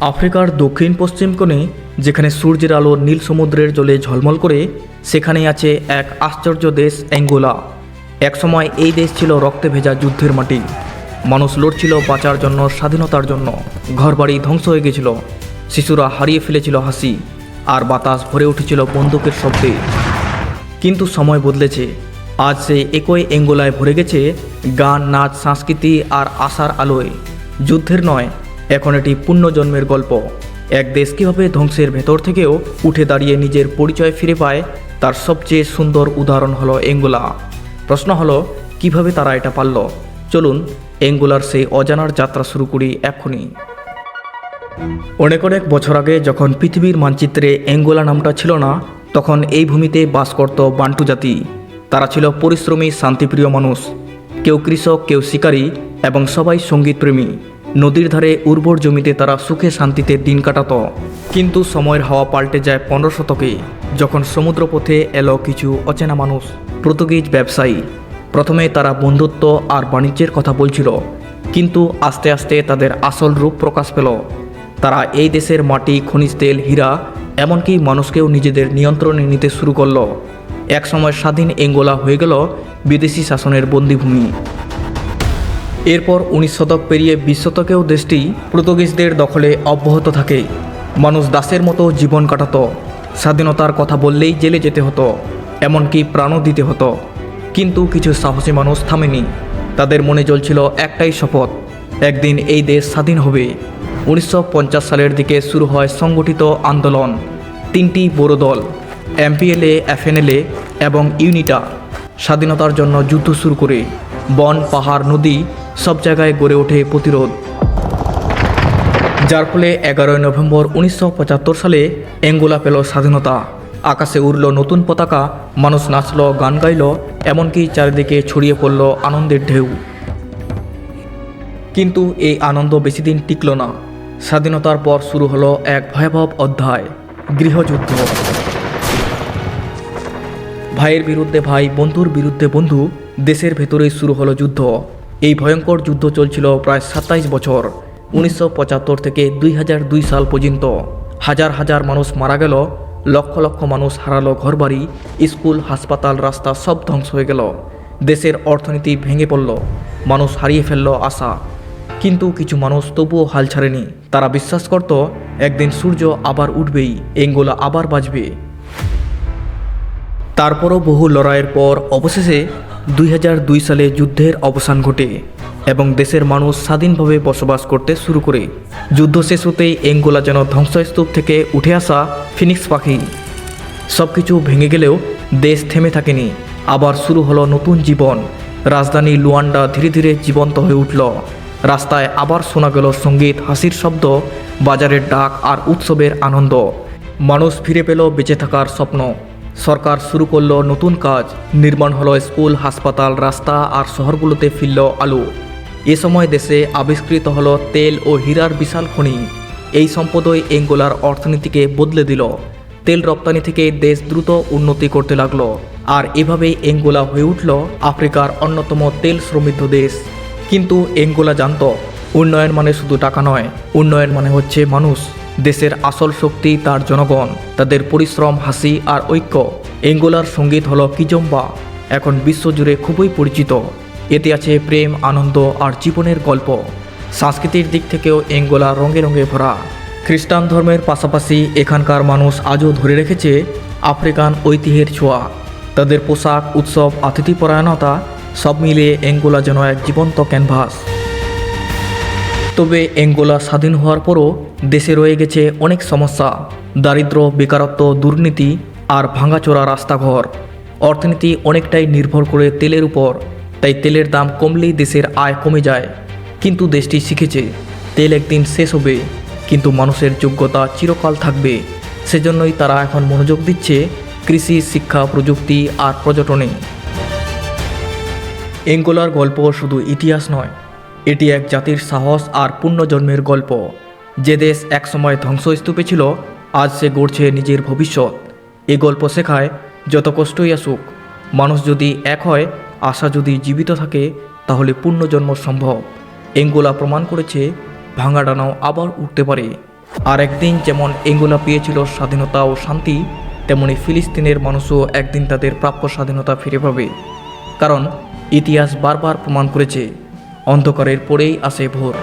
আফ্রিকার দক্ষিণ পশ্চিম কোণে, যেখানে সূর্যের আলো নীল সমুদ্রের জলে ঝলমল করে, সেখানেই আছে এক আশ্চর্য দেশ, অ্যাঙ্গোলা। একসময় এই দেশ ছিল রক্তে ভেজা যুদ্ধের মাটি। মানুষ লড়ছিল বাঁচার জন্য, স্বাধীনতার জন্য। ঘরবাড়ি ধ্বংস হয়ে গেছিল। শিশুরা হারিয়ে ফেলেছিল হাসি, আর বাতাস ভরে উঠেছিল বন্দুকের শব্দে। কিন্তু সময় বদলেছে। আজ সে একই এঙ্গোলায় ভরে গেছে, গান, নাচ, সংস্কৃতি আর আশার আলোয়। যুদ্ধের নয় এখন এটি পুণ্যজন্মের গল্প। এক দেশ কীভাবে ধ্বংসের ভেতর থেকেও উঠে দাঁড়িয়ে নিজের পরিচয় ফিরে পায়, তার সবচেয়ে সুন্দর উদাহরণ হলো এঙ্গোলা। প্রশ্ন হলো, কীভাবে তারা এটা পারল? চলুন, এঙ্গোলার সেই অজানার যাত্রা শুরু করি এখনই অনেক অনেক বছর আগে যখন পৃথিবীর মানচিত্রে অ্যাঙ্গোলা নামটা ছিল না, তখন এই ভূমিতে বাস করত বান্টু জাতি। তারা ছিল পরিশ্রমী, শান্তিপ্রিয় মানুষ। কেউ কৃষক, কেউ শিকারী এবং সবাই সঙ্গীতপ্রেমী। নদীর ধারে উর্বর জমিতে তারা সুখে শান্তিতে দিন কাটাত। কিন্তু সময়ের হাওয়া পাল্টে যায় পনেরো শতকে, যখন সমুদ্রপথে এলো কিছু অচেনা মানুষ, পর্তুগিজ ব্যবসায়ী। প্রথমে তারা বন্ধুত্ব আর বাণিজ্যের কথা বলছিল, কিন্তু আস্তে আস্তে তাদের আসল রূপ প্রকাশ পেল। তারা এই দেশের মাটি, খনিজ তেল, হীরা, এমনকি মানুষকেও নিজেদের নিয়ন্ত্রণে নিতে শুরু করল। একসময় স্বাধীন এঙ্গোলা হয়ে গেল বিদেশি শাসনের বন্দিভূমি। এরপর উনিশ শতক পেরিয়ে বিশ শতকেও দেশটি পর্তুগিজদের দখলে অব্যাহত থাকে। মানুষ দাসের মতো জীবন কাটাত। স্বাধীনতার কথা বললেই জেলে যেতে হতো, এমনকি প্রাণও দিতে হতো। কিন্তু কিছু সাহসী মানুষ থামেনি। তাদের মনে চলছিল একটাই শপথ, একদিন এই দেশ স্বাধীন হবে। উনিশশো পঞ্চাশ সালের দিকে শুরু হয় সংগঠিত আন্দোলন। তিনটি বড় দল এমপিএলএ এফএনএলএ এবং ইউনিটা, স্বাধীনতার জন্য যুদ্ধ শুরু করে। বন, পাহাড়, নদী সব জায়গায় গড়ে ওঠে প্রতিরোধ। যার ফলে এগারোই নভেম্বর উনিশশো পঁচাত্তর সালে অ্যাঙ্গোলা পেল স্বাধীনতা। আকাশে উড়ল নতুন পতাকা, মানুষ নাচল, গান গাইল, এমনকি চারিদিকে ছড়িয়ে পড়ল আনন্দের ঢেউ। কিন্তু এই আনন্দ বেশি দিন টিকল না। স্বাধীনতার পর শুরু হলো এক ভয়াবহ অধ্যায়, গৃহযুদ্ধ। ভাইয়ের বিরুদ্ধে ভাই, বন্ধুর বিরুদ্ধে বন্ধু দেশের ভেতরেই শুরু হলো যুদ্ধ। এই ভয়ঙ্কর যুদ্ধ চলছিল প্রায় সাতাইশ বছর, উনিশশো পঁচাত্তর থেকে দুই হাজার দুই সাল পর্যন্ত। হাজার হাজার মানুষ মারা গেল, লক্ষ লক্ষ মানুষ হারালো ঘরবাড়ি, স্কুল, হাসপাতাল, রাস্তা সব ধ্বংস হয়ে গেল। দেশের অর্থনীতি ভেঙে পড়ল, মানুষ হারিয়ে ফেলল আশা। কিন্তু কিছু মানুষ তবুও হাল ছাড়েনি। তারা বিশ্বাস করত, একদিন সূর্য আবার উঠবেই, এঙ্গোলা আবার বাজবে। তারপরও বহু লড়াইয়ের পর অবশেষে দুই হাজার দুই সালে যুদ্ধের অবসান ঘটে এবং দেশের মানুষ স্বাধীনভাবে বসবাস করতে শুরু করে। যুদ্ধ শেষ হতেই এঙ্গোলা যেন ধ্বংসস্তূপ থেকে উঠে আসা ফিনিক্স পাখি। সব কিছু ভেঙে গেলেও দেশ থেমে থাকেনি। আবার শুরু হলো নতুন জীবন। রাজধানী লুয়ান্ডা ধীরে ধীরে জীবন্ত হয়ে উঠল। রাস্তায় আবার শোনা গেল সংগীত, হাসির শব্দ, বাজারের ডাক আর উৎসবের আনন্দ। মানুষ ফিরে পেল বেঁচে থাকার স্বপ্ন। সরকার শুরু করল নতুন কাজ। নির্মাণ হলো স্কুল, হাসপাতাল, রাস্তা আর শহরগুলোতে ফিরল আলো। এ সময় দেশে আবিষ্কৃত হলো তেল ও হীরার বিশাল খনি। এই সম্পদই এঙ্গোলার অর্থনীতিকে বদলে দিল। তেল রপ্তানি থেকে দেশ দ্রুত উন্নতি করতে লাগল। আর এভাবেই এঙ্গোলা হয়ে উঠল আফ্রিকার অন্যতম তেল সমৃদ্ধ দেশ। কিন্তু এঙ্গোলা জানত, উন্নয়ন মানে শুধু টাকা নয়, উন্নয়ন মানে হচ্ছে মানুষ। দেশের আসল শক্তি তার জনগণ, তাদের পরিশ্রম, হাসি আর ঐক্য। এঙ্গোলার সংগীত হলো কিজম্বা, এখন বিশ্বজুড়ে খুবই পরিচিত। এতে আছে প্রেম, আনন্দ আর জীবনের গল্প। সংস্কৃতির দিক থেকেও এঙ্গোলা রঙে রঙে ভরা। খ্রিস্টান ধর্মের পাশাপাশি এখানকার মানুষ আজও ধরে রেখেছে আফ্রিকান ঐতিহ্যের ছোঁয়া। তাদের পোশাক, উৎসব, আতিথিপরায়ণতা সব মিলিয়ে এঙ্গোলা যেন এক জীবন্ত ক্যানভাস। তবে এঙ্গোলা স্বাধীন হওয়ার পরও দেশে রয়ে গেছে অনেক সমস্যা, দারিদ্র্য, বেকারত্ব, দুর্নীতি আর ভাঙাচোরা রাস্তাঘর। অর্থনীতি অনেকটাই নির্ভর করে তেলের উপর, তাই তেলের দাম কমলেই দেশের আয় কমে যায়। কিন্তু দেশটি শিখেছে, তেল একদিন শেষ হবে, কিন্তু মানুষের যোগ্যতা চিরকাল থাকবে। সেজন্যই তারা এখন মনোযোগ দিচ্ছে কৃষি, শিক্ষা, প্রযুক্তি আর পর্যটনে। এঙ্গোলার গল্প শুধু ইতিহাস নয়, এটি এক জাতির সাহস আর পুণ্যজন্মের গল্প। যে দেশ একসময় ধ্বংসস্তূপে ছিল, আজ সে গড়ছে নিজের ভবিষ্যৎ। এ গল্প শেখায়, যত কষ্টই আসুক, মানুষ যদি এক হয়, আশা যদি জীবিত থাকে, তাহলে পুণ্যজন্ম সম্ভব। এঙ্গোলা প্রমাণ করেছে, ভাঙা ডানাও আবার উঠতে পারে। আর একদিন যেমন এঙ্গোলা পেয়েছিল স্বাধীনতা ও শান্তি, তেমনি ফিলিস্তিনের মানুষও একদিন তাদের প্রাপ্য স্বাধীনতা ফিরে পাবে। কারণ ইতিহাস বারবার প্রমাণ করেছে, অন্ধকারের পরেই আসে ভোর।